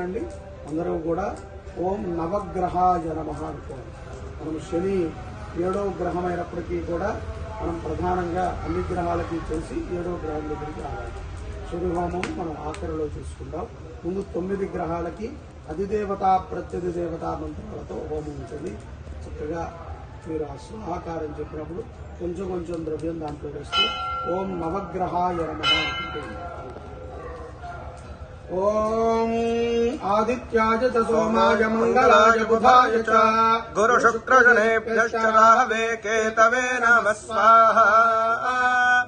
అండి అందరూ కూడా ఓం నవగ్రహాయ నమ అనుకోవాలి మనం శని ఏడవ గ్రహం అయినప్పటికీ కూడా మనం ప్రధానంగా అన్ని గ్రహాలకి చేసి ఏడవ గ్రహం దగ్గరికి రావాలి. శని హోమం మనం ఆఖరిలో చూసుకుందాం. ముందు తొమ్మిది గ్రహాలకి అధిదేవత ప్రత్యధిదేవత మంత్రాలతో హోమం ఉంటుంది. చక్కగా మీరు ఆ స్వాహాకారం చెప్పినప్పుడు కొంచెం కొంచెం ద్రవ్యం దాంట్లో వేస్తూ ఓం నవగ్రహాయ నమ అనుకుంటూ ॐ आदित्याय च सोमाय मङ्गलाय बुधाय च। गुरुशुक्रशनेभ्यश्च राहवे केतवे नमः स्वाहा।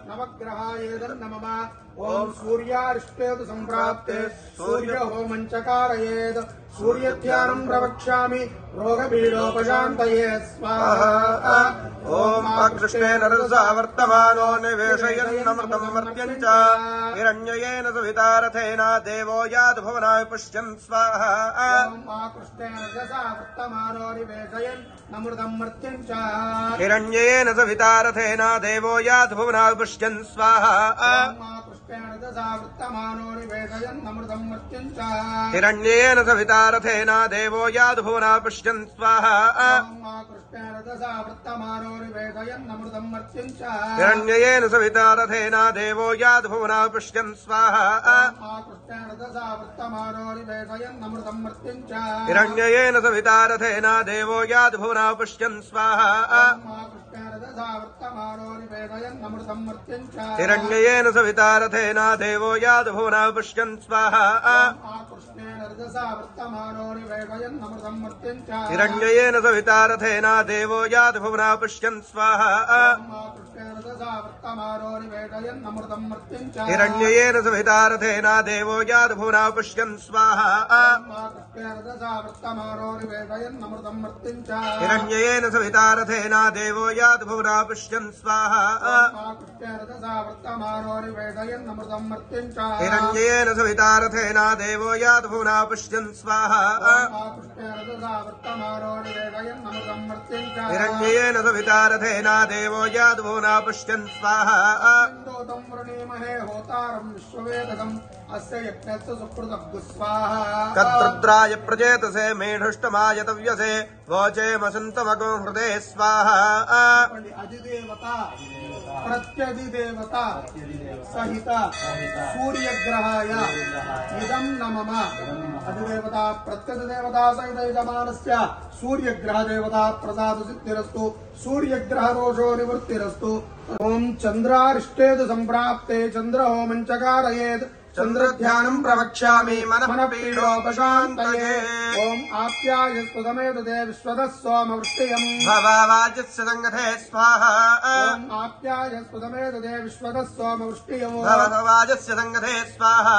नवग्रहाय नमः ॐ सूर्यारिष्टेतु सम्प्राप्ते सूर्यहोमम् च कारयेत् सूर्यध्यानम् प्रवक्ष्यामि रोगपीडोपशान्तये स्वाहा। ॐ अकृष्णेन रजसा वर्तमानो निवेशयन्नमृतम् मर्त्यम् च हिरण्ययेन सुवितारथेन देवो यातु भुवनाय पुष्यन् स्वाहा। आकृष्टेन रजसा वर्तमानो निवेशयन् नमृतम् मर्त्यम् च हिरण्ययेन सवितारथेन देवो यातु भुवनाय पुष्यन् स्वाहा। कृष्णेन दशा वृत्तमानो निवेदयन् अमृतम् मृत्युम् च हिरण्येन सवितारथेन देवो यातु भुवनाय पुष्यन् स्वाहा अमृतम् हिरण्ययेन सवितारथेन देवो यातु भुवनाय पुष्यन् स्वाहा। च हिरण्ययेन सवितारथेन देवो यातु भुवनाय पुष्यन् स्वाहा। च हिरण्ययेन सवितारथेन देवो यातु भुवनाय पुष्यन् स्वाहा। कृष्णेन रजसा वृत्तमानो देवो याद्भुवना पश्यन् स्वाहा। हिरण्ययेन सवितारथेन देवो यातु भुवनाय पुष्यन् स्वाहा हिरण्ययेन सवितारथेन देवो यातु भुवनाय पुष्यन् स्वाहा। हिरण्ययेन सवितारथेन देवो यातु पुष्यन् स्वाहा देवो पश्यन्त्वाः आन्दोदम् वृणीमहे होतारम् विश्ववेदकम्। तद्रुद्राय प्रचेतसे मेढुष्टमायतव्यसे वोचे मसन्तमगो हृदे स्वाहा अधिदेवता प्रत्यधिदेवता सहिता सूर्यग्रहाय इदं नमम अधिदेवता प्रत्यधिदेवता सहित यजमानस्य सूर्यग्रहदेवता प्रसादसिद्धिरस्तु सूर्यग्रहदोषो निवृत्तिरस्तु ॐ चन्द्रारिष्टेतु सम्प्राप्ते चन्द्रहोमं चकारयेत् चन्द्रध्यानम् प्रवक्ष्यामि मनःपीडोपशान्तये ॐ आप्यायस्तु समेतते विश्वतः सोमवृत्तियम् भववाचस्य सङ्गते स्वाहा। आप्यायस्तु समेतते सोम सोमवृष्टियम् भववाचस्य सङ्गते स्वाहा।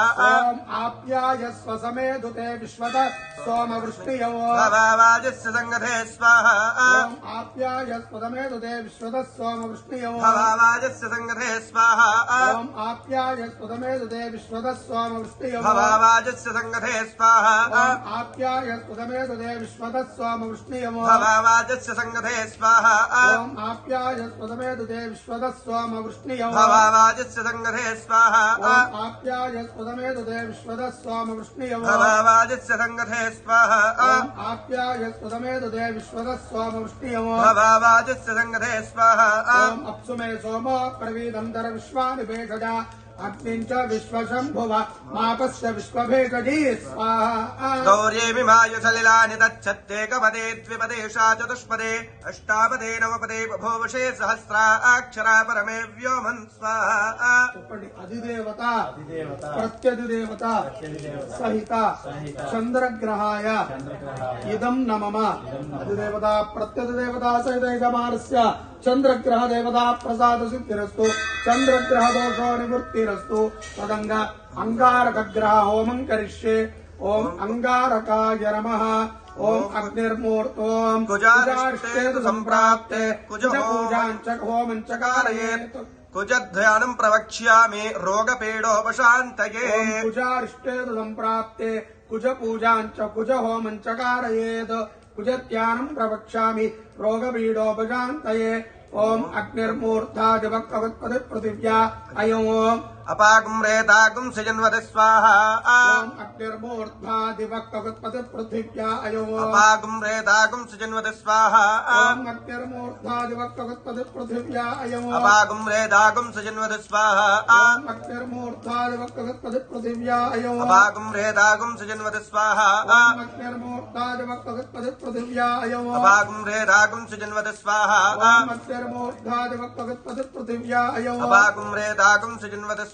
स्वाहा स्वाहा भवावाजस्य सङ्गते स्वाहा। आप्याय सुदमे सुदे विश्वतः स्वाम वृष्णियमो भवावाजस्य सङ्गते स्वाहा। आप्याय सुदमे सुदे विश्वतः स्वाम वृष्णियमो सङ्गते स्वाहा आप्याय सुदमे सुदे विश्वतः स्वाम वृष्णियमो सङ्गते स्वाहा आप्याय सुदमे सुदे विश्वतः स्वाम वृष्णियमो सङ्गते स्वाहा अप्सुमे सोमो प्रवीदन्तर विश्वानि भेषजा अस्मिन् च विश्वशम्भुव मापस्य विश्वभेकजी स्वाहा। गौरेमिमायुसलिलानि तच्छत्ते कपदे द्विपदे चतुष्पदे अष्टापदे नवपदे बभोवशे सहस्रा अक्षरा परमे व्योमन् स्वाहा। अधिदेवता प्रत्यधिदेवता सहिता चन्द्रग्रहाय इदं न मम अधिदेवता प्रत्यधिदेवता सहितैकमानस्य चंद्रग्रह देवता प्रसाद सिद्धिस्तु चंद्रग्रह दोष निवृत्तिरस्तु तदंग अंगारक ग्रह होम करिष्ये ओम अंगारकाय नम। ओम अग्निर्मूर्तो कुजारिष्टेतु संप्राप्ते कुज पूजाञ्च होमं च कारयेत्। कुजारिष्टे संप्राप्ते कुज पूजा कुज होमं च कारयेत्। कुजध्यानं प्रवक्ष्यामि రోగపీడోపశాంతయే ఓం అగ్నిర్మూర్ధాదివక్పతి పృథివ్యా అయం ఓం अपागुम रेतागुम सृजन्वद स्वाहा। अग्निर्मूर्धा दिवक्तृथिव्या अयो। अपागुम रेतागुम सृजन्वद स्वाहा। अग्निर्मूर्धा रेतागुम सृजन्वद स्वाहा। अग्निर्मूर्धा दिवक्तृथिव्या अयो। अपागुम रेतागुम सृजन्वद स्वाहा। अग्निर्मूर्धा रेतागुम सृजन्वद स्वाहा। अग्निर्मूर्धा रेतागुम सृजन्वद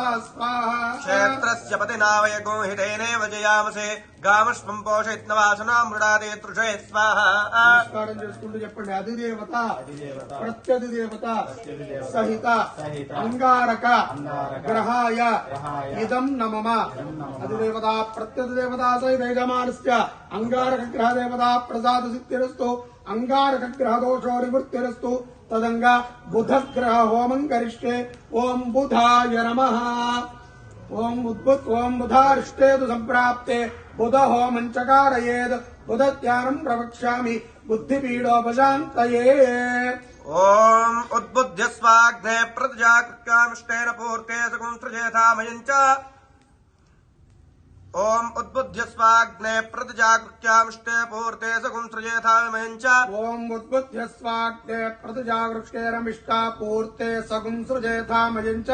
रेतागुं सृजन्वति स्वाहा పృథివాక్షరాడి వేదరి యక్షారస్కర్మదప్రదా స్వాహ क्षेत्रस्य पतिनावयगो हितेनेव जयामसे गामश्वं पोषयित्नवासनां मृडादे तृषे स्वाहा నమస్కారం చేసుకుంటూ చెప్పండి అధిదేవత ప్రత్యధిదేవత సహిత అంగారక గ్రహాయ ఇదం నమమ అధిదేవత ప్రత్యధిదేవత సహిత యజమానస్య అంగారక గ్రహ దేవత ప్రసాద సిద్ధిరస్తు అంగారక గ్రహ దోషో నివృత్తిరస్తు तदंग बुध ग्रह होम करिष्ये ओम बुधा नम। ओम उद्भुत, ओम बुधारिष्टे तो संप्राप्ते बुध होम चकार बुध ध्यान प्रवक्षा बुद्धिपीडोपात ओम उद्बुद्ध्यस्वाग्ने प्रजाकृत्यामिष्टेन पूर्ते सकुंसृजेथा मयं च। ओम उद्बुध्यस्वाग्ने प्रतिजागृक्यामिष्टे पूर्ते सकुंसृजेथा विमहञ्च ओम उद्बुध्यस्वाग्ने प्रतिजागृक्षेरमिष्टा पूर्ते सकुंसृजेथा मयञ्च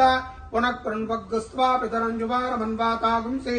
पुनः कृण्वग्स्वा पितरञ्जुवारमन्वातागुंसि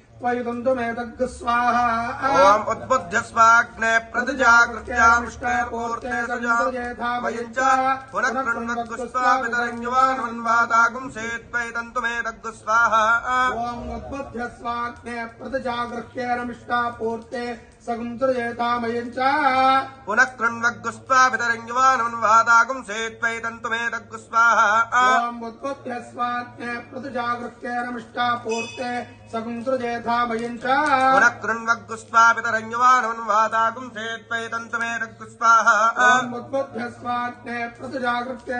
ओम उद्बुद्ध्यस्वाग्ने प्रतिजागृत्याविष्टैर्पूर्ते सजायेथा पुनः कृण्वद्गुस्वावितरञ्जवानन्वादागुंसेत्वैतन्तुमेतग्गुस्वाहा ओम उद्बुद्ध्यस्वाग्ने प्रतिजागृत्यैरमिष्टा पूर्ते సగుంతురేతామయం పునః కృణ్వగ్గుస్వాతరంజువానన్వాదాగుం సేత్వైతంతుమే దగ్గుస్వాహ్యస్వాత్తే ప్రతిజాగృత్యే నమిష్టా పూర్తే సగుంతురుజేథామయం పునః కృణ్వగ్గుస్వాతరంజువానన్వాదాగుం సేత్వైతంతుమే దగ్గుస్వాహ్యస్వాత్తే ప్రతిజాగృత్యే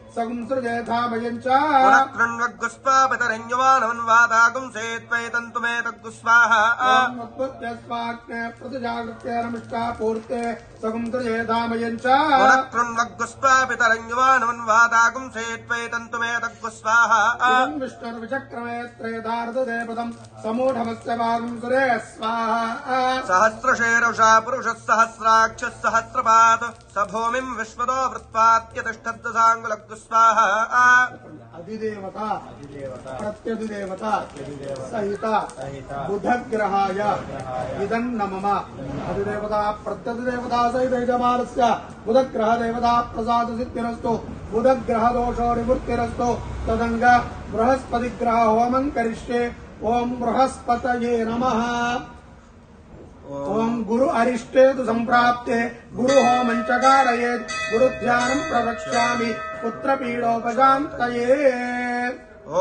प्रतिजागृत्यारमिष्टा पूर्ते सगुंसृजेधामयम् च पुनक्रन्वगुष्पापितरञ्जवानवन्वादागुंसेत्वै तन्तुमे तद्गुस्वाहा स्वाहा। सहस्रशेरषा पुरुषः सहस्राक्षः सहस्रपात् स भूमिम् विश्वतो वृत्पात्यतिष्ठद्दशाङ्गुलग् स्वाहा। अधिदेवता। सहित। देवता प्रसाद दोषो निवृत्तिरस्तु तदंग बृहस्पति ग्रह होम करिष्ये। ओम बृहस्पत नम। ओम गुरु अरिष्टे तु संप्राप्ते। गुरु होमं चकारयेत् गुरु ध्यानं प्रवक्ष्यामि। पुत्रपीडोपगान्तये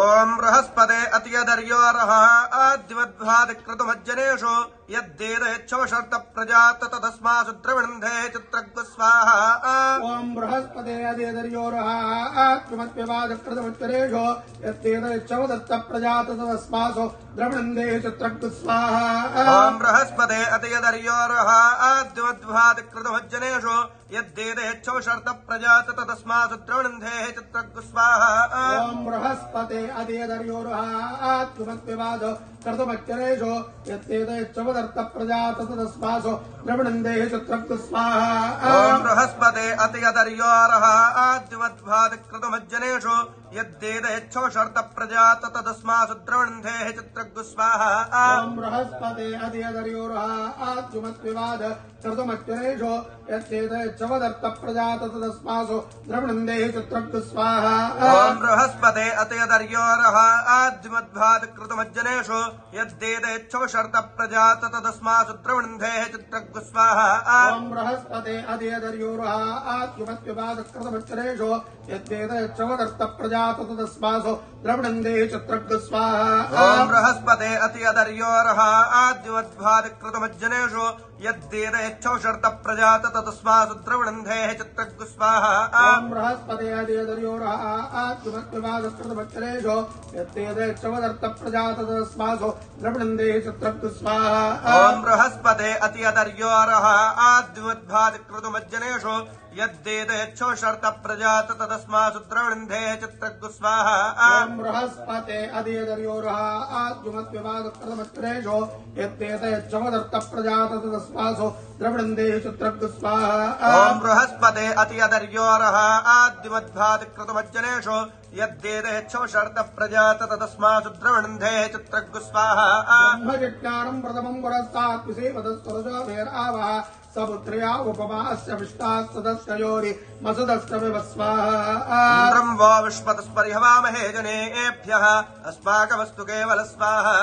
ॐ बृहस्पते अतियदर्योरहः आद्यवद्भादिक्रतुमज्जनेषु यदेदर्त प्रजा ततदस्मासु द्रविणन्धे चित्रग्व स्वाहा। ॐ बृहस्पते अदेदर्योरहात्मत्पिवादप्रथमत्तरेषो यद्देदेच्छवदत्त प्रजा ततदस्मासु द्रविणन्धे चित्रग्व स्वाहा। बृहस्पते अदेदर्योरहाद्युमद्विभादिकृतभज्जनेषु यद्देदेच्छवशर्त प्रजा ततदस्मासु द्रविणन्धे चित्रग्व स्वाहा। बृहस्पते अदेदर्योरहात्मत्पिवादो कर्तुमच्चरेषु यद्देदेच्छवद यत्तेतच्छवदर्थ प्रजात तदस्मासु द्रवणन्देः चित्रग् स्वाहा। ॐ बृहस्पते आद्युमद्भादिकृतमज्जनेषु यद्देदेच्छौ शर्त प्रजात तदस्मासु द्रवणन्धेः चित्रग् स्वाहा ओम बृहस्पते अधेदर्योर्हात्मक्तिवाद कर्तुमच्चरेषु यत्तेतच्छवदर्थ प्रजात तदस्मासु द्रवणन्देः चित्रग् स्वाहा ॐ बृहस्पते अतयदर्योरः आद्युमद्भादिकृतमज्जनेषु यद्देदेच्छौ शर्त प्रजात तदस्मासु द्रवणन्धेः चित्रग् स्वाहा ओम बृहस्पते आत्मत्विवादकृतमच्चरेषु यद्वेदच्छवदर्थ प्रजात तदस्मासु द्रवणन्देः चित्रग् स्वाहा ॐ बृहस्पते अतियदर्योरः आद्युमद्भादिकृतमज्जनेषु यद्देदेच्छौ शर्त प्रजात तदस्मासु द्रवणन्धेः चित्रग् स्वाहा बृहस्पते अधेदर्योरः आत्मत्विवादकृतमच्चरेषु यद्वेदच्छवदर्थ प्रजात तदस्मासु द्रवणन्देः चित्रग् स्वाहा ॐ बृहस्पते अतियदर्योरः यद्देदेच्छौ शर्त प्रजात तदस्मासु द्रवणन्धेः चित्रग् स्वाहा ओम बृहस्पते अधेदर्योरः आत्मत्विवादकृतमच्चरेषु यद्वेदच्छवदर्थ प्रजात तदस्मासु द्रवणन्देः चित्रग् स्वाहा ॐ बृहस्पते अतियदर्योरः शर्त प्रजात तदस्मासु द्रवणन्धेः चित्रग् स्वाहा ब्रह्मजिज्ञानम् प्रथमम् पुरस्तात् विषेपदस्तुरजोभिरावः सपुत्र्या उपमास्य विष्टाः सदस्ययोरि अस्माकमस्तु केवल स्वाहा।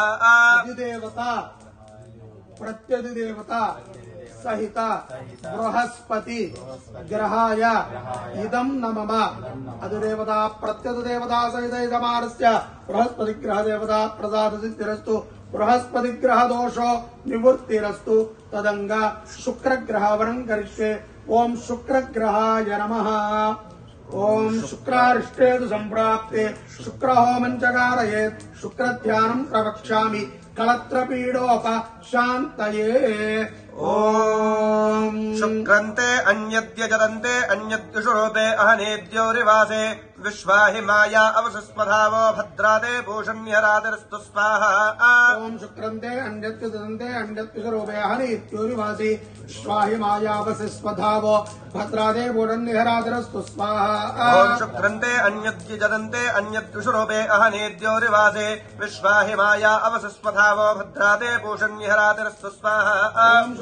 प्रत्यधिदेवता सहित बृहस्पति ग्रहाय इदम् न मम अधिदेवता प्रत्यधिदेवता सहित इदमानस्य बृहस्पति ग्रह देवता प्रसाद सिद्धिरस्तु बृहस्पति ग्रह दोषो निवृत्तिरस्तु। तदंग शुक्र ग्रहावरं करिष्ये। ओम शुक्र ग्रहाय नमः। ओम शुक्रारिष्टेतु सम्प्राप्ते। शुक्रहोमम् च कारयेत् शुक्रध्यानम् प्रवक्ष्यामि। कलत्रपीडोप शान्तये ॐ शुक्रन्ते अन्यद्यजदन्ते अन्यद्युषुरूपे अहनेद्योरिवासे विश्वाहि माया अवसस्पधावो भद्रादे भूषण्यरातिरस्तु स्वाहा। ॐ शुक्रन्ते अन्यत्य ददन्ते अन्यत्य स्वरूपे हनीत्योरिवासि स्वाहि मायावसि स्वधावो भद्रादे बोडन्निहरातिरस्तु स्वाहा। ॐ शुक्रन्ते अन्यद्यजदन्ते अन्यद्युषुरूपे अहनेद्योरिवासे विश्वाहि माया अवसस्पधावो भद्रादे भूषण्यरातिरस्तु स्वाहा।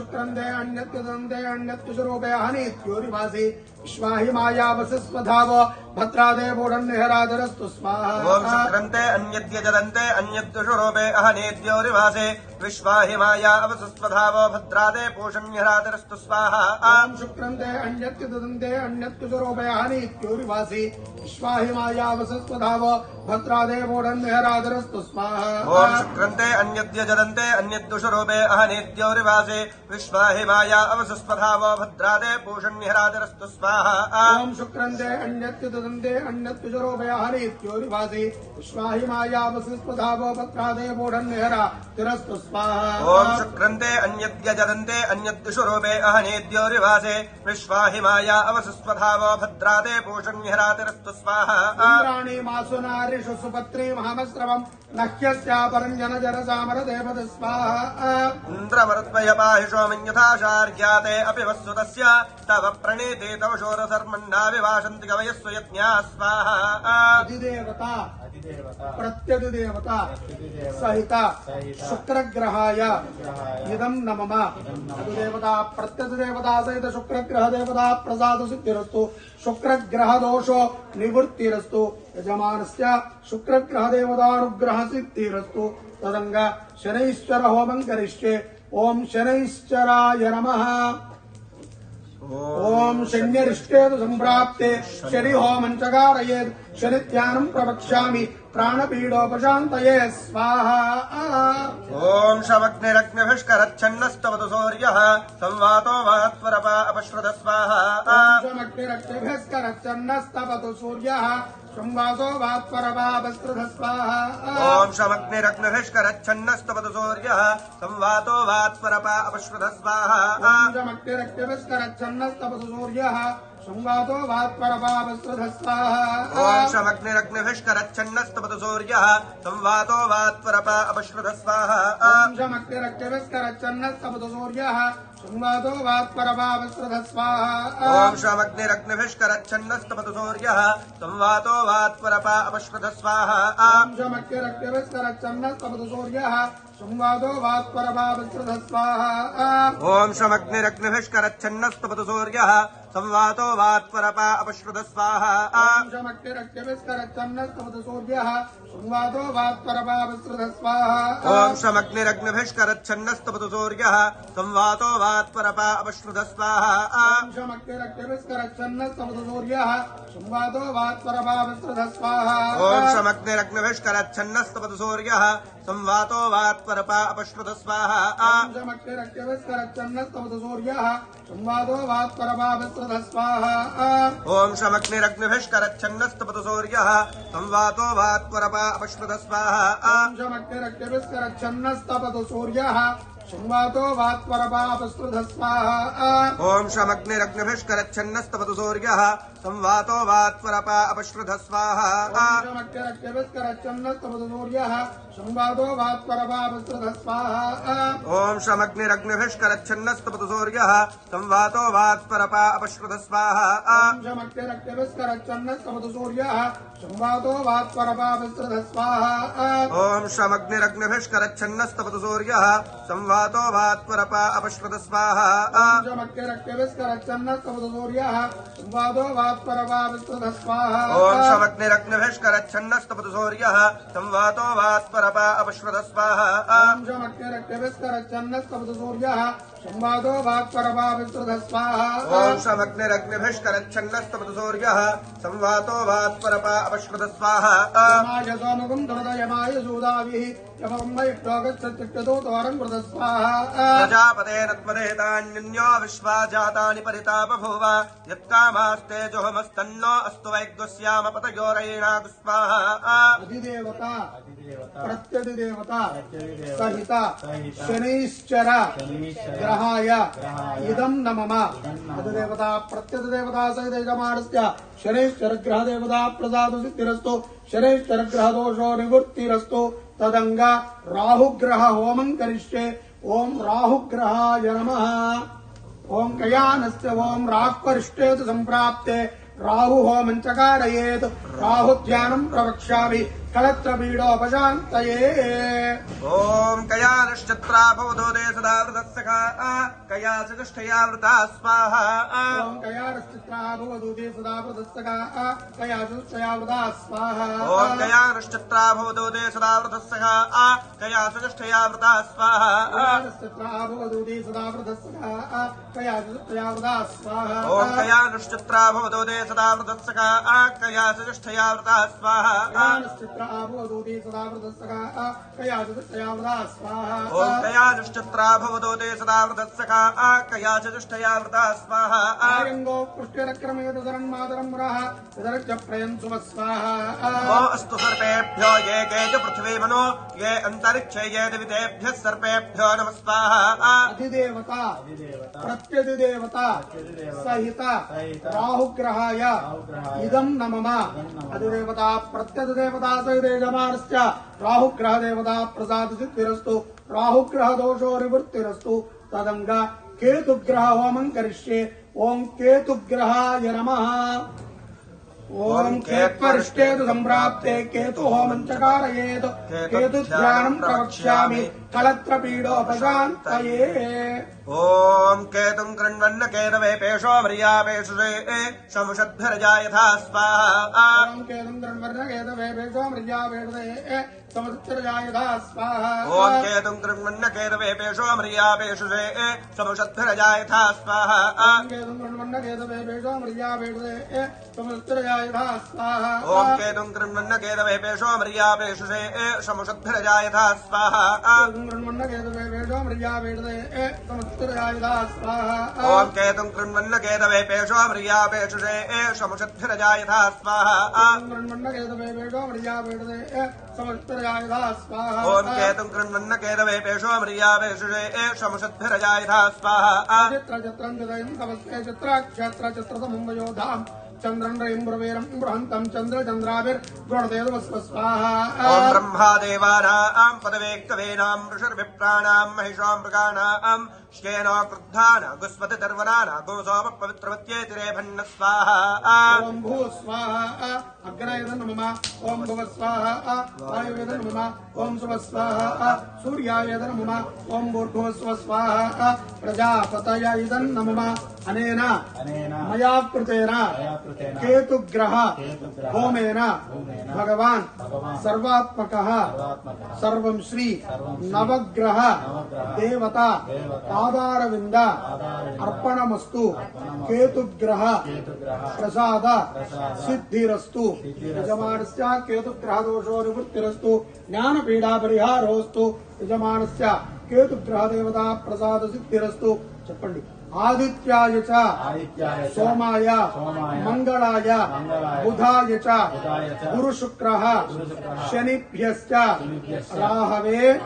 शुक्रन्ते अन्यत्य ददन्ते हनी स्वरूपे हनीत्योरिवासि स्वाहि मायावसि स्वधावो भद्रादे बोडन्निहरातिरस्तु ॐ स्वाहा। शुक्रन्ते अन्यद्यजदन्ते अन्यद्युषुरूपे अहनेद्योरिवासे विश्वाहि माया अवसस्पधावो भद्रादे भूषण्यरातिरस्तु स्वाहा। ॐ शुक्रन्ते अन्यत्य ददन्ते अन्यत्य स्वरूपे हनीत्योरिवासि स्वाहि मायावसस्वधावो भद्रादे बोडन्निहरातिरस्तु स्वाहा। ॐ शुक्रन्ते अन्यद्यजदन्ते अन्यद्युषुरूपे अहनेद्योरिवासे विश्वाहि माया अवसस्पधावो भद्रादे भूषण्यरातिरस्तु स्वाहा। ॐ शुक्रन्ते अन्यत्य ददन्ते अन्यत्य स्वरूपे हनीत्योरिवासि स्वाहि। मायावसस्वधावो भद्रादे बोडन्निहरातिरस्तु स्वाहा ॐ शुक्रन्ते अन्यद्यजदन्ते अन्यद्युषुरूपे अहनेद्योरिवासे विश्वाहि माया अवसस्पधावो भद्रादे भूषण्यरातिरस्तु स्वाहा। इन्द्राणि मासुनारिषु सुपत्नी महामस्रवम् नह्यस्यापरम् जनजर सामर देवद स्वाहा। इन्द्रमरुत्वय पाहिषो मन्यथाशार्घ्याते अपि वस्सुतस्य तव प्रणीते तव शोरसर्मण्डा विभाषन्ति कवयस्व यज्ञा स्वाहा। अधिदेवता। प्रत्यधिदेवता। सहित। शुक्रग्रहाय। इदम् न मम अधिदेवता प्रत्यधिदेवता सहित शुक्रग्रह देवता प्रसाद सिद्धिरस्तु शुक्रग्रह दोषो निवृत्तिरस्तु। यजमानस्य शुक्रग्रह देवतानुग्रह सिद्धिरस्तु तदङ्ग शनैश्वर होमम् करिष्ये। ॐ शनैश्चराय नमः। ओम शन्यरिष्टेतु संप्राप्ते शनि होमम् च कारयेत् शनिध्यानम् प्रवक्ष्यामि प्राणपीडोपशान्तये स्वाहा। ॐ स्तवत सौर्य संवातो महत्वरपा अपश्रुत स्वाहा। समग्निरक्षभिस्करच्चन्नस्तपतु सूर्यः संवासो वात्परभावस्कृत स्वाहा ॐ शमग्निरग्निभिष्करच्छन्नस्तपतु सूर्यः संवातो वात्परपा अपश्रुत स्वाहा ञ्जमग्निरक्तिभिस्करच्छन्नस्तपतु सूर्यः संवातो वात्परभावस्कृत स्वाहा ॐ शमग्निरग्निभिष्करच्छन्नस्तपतु सूर्यः संवातो वात्परपा अपश्रुत स्वाहा ञ्जमग्निरक्तिभिस्करच्छन्नस्तपतु सूर्यः संवातो वात्परभावस्कृत स्वाहा ॐ शमग्निरग्निभिष्करच्छन्नस्तपतु सूर्यः संवातो वात्परपा अपश्रधस्वाहा ञ्जमग्निरक्तिभिस्करच्छन्नस्तपतु सूर्यः संवादो वात्परभावस्कृत स्वाहा ॐ श्रमग्निरग्निभिष्करच्छन्नस्तपतु सूर्यः संवातो वात्परपा अपश्रुत स्वाहा। संवादो वात्परभावस्कृत स्वाहा। ॐ शमग्निरग्निभिष्करच्छन्नस्तपतु सूर्यः संवातो वात्परपा अपश्रुत स्वाहा। शमग्निरक्तिभिस्करच्छन्नस्तपतु सूर्यः संवादो वात्परभावस्कृत स्वाहा। ॐ शमग्निरग्निभिष्करच्छन्नस्तपतु सूर्यः संवातो वात्परपा अपश्रुत स्वाहा। शमग्निरक्तिभिस्करच्छन्नस्तपतु सूर्यः संवादो वात्परभावस्कृत स्वाहा ॐ शमग्निरग्निभिष्करच्छन्नस्तपतु सूर्यः संवातो वात्परपा अपश्रुत स्वाहा सूर्यः संवादो वात्परभावस्कृत स्वाहा ॐ शमग्निरग्निभिष्करच्छन्नस्तपतु सूर्यः संवातो वात्परपा अपश्रुत स्वाहा सूर्यः स्वाहा ॐ सूर्यः संवातो वात्परपा अपश्रुत स्वाहा शमग्निरक्तिभिस्करच्छन्नस्तपतु सूर्यः संवादो वात्परभावस्कृत स्वाहा ॐ शमग्निरग्निभिष्करच्छन्नस्तपतु सूर्यः संवातो वात्परपा अपश्रुत स्वाहा शमग्निरक्तिभिस्करच्छन्नस्तपतु सूर्यः संवादो वात्परभावस्कृत स्वाहा ॐ शमग्निरग्निभिष्करच्छन्नस्तपतु सूर्यः संवातो वात्परपा सूर्यः संवादो स्वाहा सूर्यः संवातो वात्परपा अपश्रुत स्वाहा दुरदयमाय सूदाभिः। यमम्मयिष्टोगच्छत्युक्ततो तोरं कृत स्वाहा प्रजापते नत्मदेतान्यो विश्वा जातानि परिता बभूव यत्कामास्ते जुहमस्तन्नो अस्तु वैग्वस्यामपतयोरयिणातु स्वाहा अधिदेवता प्रत्यधिदेवता सहित। शनैश्चर। ग्रहाय। इदं न मम अधिदेवता प्रत्यधिदेवता सहित यजमानस्य शनैश्चर ग्रहदेवता प्रसादु सिद्धिरस्तु शनैश्चर ग्रहदोषो निवृत्तिरस्तु। तदङ्ग राहुग्रह होमं करिष्ये। ॐ राहुग्रहाय नमः। ॐ कयानस्य ॐ राह्वरिष्टेतु सम्प्राप्ते। राहुहोमं च कारयेत् राहुध्यानं प्रवक्ष्यामि। कलत्रपीडोपशान्तये। ॐ कयानश्चत्रा भवदोदे सदा वृतस्सखा कया च तिष्ठया वृता स्वाहा ॐ कयानश्चित्रा सदा प्रदस्तका कया सुष्टया स्वाहा। ॐ कयानश्चत्रा भवदोदे सदा वृतस्सखा कया च तिष्ठया वृता स्वाहा कयानश्चित्रा भवदूते सदा प्रदस्तका कया सुष्टया स्वाहा। ॐ कयानश्चत्रा भवदोदे सदा वृतस्सखा कया च तिष्ठया वृता स्वाहा कयानश्चित्रा भवदूते सदा प्रदस्तका कया सुष्टया स्वाहा सदा वृतस्सखा कया च वृता स्वाहा। आयङ्गो पृष्टिरक्रमेत शरण्मातरं पुरः विदर्ज प्रयन् सुमस्वाहा ो अस्तु सर्पेभ्यो ये के च पृथिवी मनो। ये अन्तरिक्षे ये दिवितेभ्यः सर्पेभ्यो नमः स्वाहा। अधिदेवता प्रत्यधिदेवता सहित। राहुग्रहाय। इदं न मम अधिदेवता प्रत्यधिदेवता सहित ग्रह राहुग्रहदेवता प्रसाद सिद्धिरस्तु राहुग्रहदोषो निवृत्तिरस्तु। तदंग केतुग्रह होमं करिष्ये। ॐ केतुग्रहाय नमः। ओम केत्वरिष्टेतु सम्प्राप्ते केतु होमं च केतु केतुध्यानं प्रवक्ष्यामि। कलत्रपीडोपशान्तये। ॐ केतुम् कृण्वन्न केतवे पेशो व्रिया पेशुषे शमुषद्भिरजा यथा स्वाहा। ॐ केतुम् कृण्वन्न केतवे पेशो व्रिया पेशुषे ॐ केतवे पेशो म्रिया पेशुषे यथा स्वाहा। ॐ केतुम् कृण्वन्न केतवे पेशो म्रिया पेशुषे समुषद्भिरजा यथा स्वाहा। ॐ केतुम् कृण्वन्न केतवे पेशो म्रिया पेशुषे समुषद्भिरजा यथा स्वाहा। कृण्वन्न केतवे पेशो मृया ओम केतुं कृण्वन्न केतवे पेशो मृया पेशुषे समुषद्भिरजायथा स्वाहा। कृण्वन्न केतवे पेशो मृया पीडते समुषद्भिरजायथा स्वाहा ओम केतुं स्वाहा चित्र चित्रं चित्रं तपस्वे चित्र क्षेत्र चित्रसमुम्बयोधाम् चन्द्रन्द्रैन्द्रवेरम् बृहन्तं चन्द्रचन्द्राभिर्गुणदेवस्वस्वाहा ब्रह्मादेवानां भू स्वाहा। अग्रयदन् मम ॐ भुव स्वाहा। वायुवेदन् मम ॐ स्वाहा। सूर्यायदन् मम ॐ भूर्भुव स्व अनेन। मया कृतेन। కేతుగ్రహ హోమేన భగవాన్. సర్వాత్మక. సర్వం శ్రీ. నవగ్రహ. దేవత. పాదారవింద అర్పణమస్తు. కేతుగ్రహ ప్రసాద. సిద్ధిరస్తు. యజమానస్య కేతుగ్రహ దోషో నివృత్తిరస్తు. జ్ఞానపీడా పరిహారోస్తు. యజమానస్య కేతుగ్రహ దేవత ప్రసాద సిద్ధిరస్తు. చెప్పండి. आदित्याय च। सोमाय। मंगलाय। बुधाय च। गुरुशुक्रः। शनिभ्यश्च। राहवे।